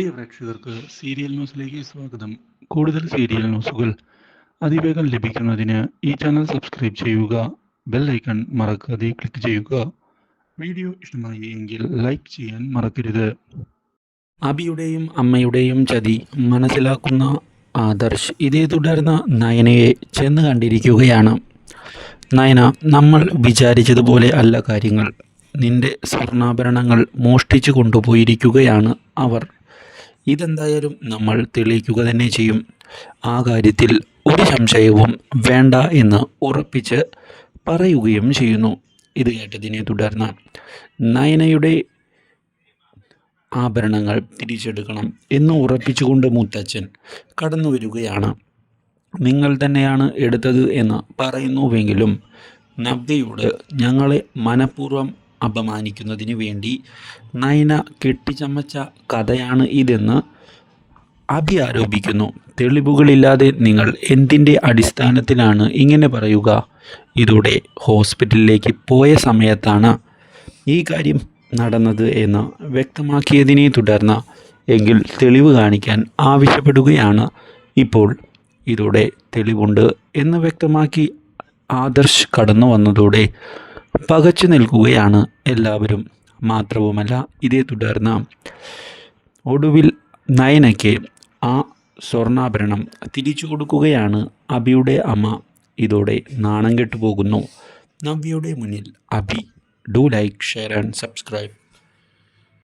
പ്രിയ പ്രേക്ഷകർക്ക് സീരിയൽ ന്യൂസിലേക്ക് സ്വാഗതം. കൂടുതൽ സീരിയൽ ന്യൂസുകൾ അതിവേഗം ലഭിക്കുന്നതിന് ഈ ചാനൽ സബ്സ്ക്രൈബ് ചെയ്യുക ബെൽ ഐക്കൺ മറക്കാതെ ക്ലിക്ക് ചെയ്യുക. വീഡിയോ ഇഷ്ടമായി എങ്കിൽ ലൈക്ക് ചെയ്യാൻ മറക്കരുത്. അബിയുടെയും അമ്മയുടെയും ചതി മനസ്സിലാക്കുന്ന ആദർശ് ഇതേ തുടർന്ന് നയനയെ ചെന്ന് കണ്ടിരിക്കുകയാണ്. നയന നമ്മൾ വിചാരിച്ചതുപോലെ അല്ല കാര്യങ്ങൾ. നിന്റെ സ്വർണാഭരണങ്ങൾ മോഷ്ടിച്ചു കൊണ്ടുപോയിരിക്കുകയാണ് അവർ. ഇതെന്തായാലും നമ്മൾ തെളിയിക്കുക തന്നെ ചെയ്യും. ആ കാര്യത്തിൽ ഒരു സംശയവും വേണ്ട എന്ന് ഉറപ്പിച്ച് പറയുകയും ചെയ്യുന്നു. ഇത് കേട്ടതിനെ തുടർന്ന് നയനയുടെ ആഭരണങ്ങൾ തിരിച്ചെടുക്കണം എന്ന് ഉറപ്പിച്ചുകൊണ്ട് മുത്തച്ഛൻ കടന്നു വരികയാണ്. നിങ്ങൾ തന്നെയാണ് എടുത്തത് എന്ന് പറയുന്നുവെങ്കിലും നവ്യയോട് ഞങ്ങളെ മനഃപൂർവം അപമാനിക്കുന്നതിന് വേണ്ടി നയന കെട്ടിച്ചമച്ച കഥയാണ് ഇതെന്ന് അഭി ആരോപിക്കുന്നു തെളിവുകളില്ലാതെ നിങ്ങൾ എന്തിന്റെ അടിസ്ഥാനത്തിലാണ് ഇങ്ങനെ പറയുക? ഇതോടെ ഹോസ്പിറ്റലിലേക്ക് പോയ സമയത്താണ് ഈ കാര്യം നടന്നത് എന്ന് വ്യക്തമാക്കിയതിനെ തുടർന്ന് എങ്കിൽ തെളിവ് കാണിക്കാൻ ആവശ്യപ്പെടുകയാണ്. ഇപ്പോൾ ഇതോടെ തെളിവുണ്ട് എന്ന് വ്യക്തമാക്കി ആദർശ് കടന്നു വന്നതോടെ പകച്ചു നിൽക്കുകയാണ് എല്ലാവരും. മാത്രവുമല്ല ഇതേ തുടർന്ന് ഒടുവിൽ നയനയ്ക്ക് ആ സ്വർണാഭരണം തിരിച്ചു കൊടുക്കുകയാണ് അബിയുടെ അമ്മ. ഇതോടെ നാണം കെട്ടു പോകുന്നു നവ്യയുടെ മുന്നിൽ Abhi. Do like share and subscribe.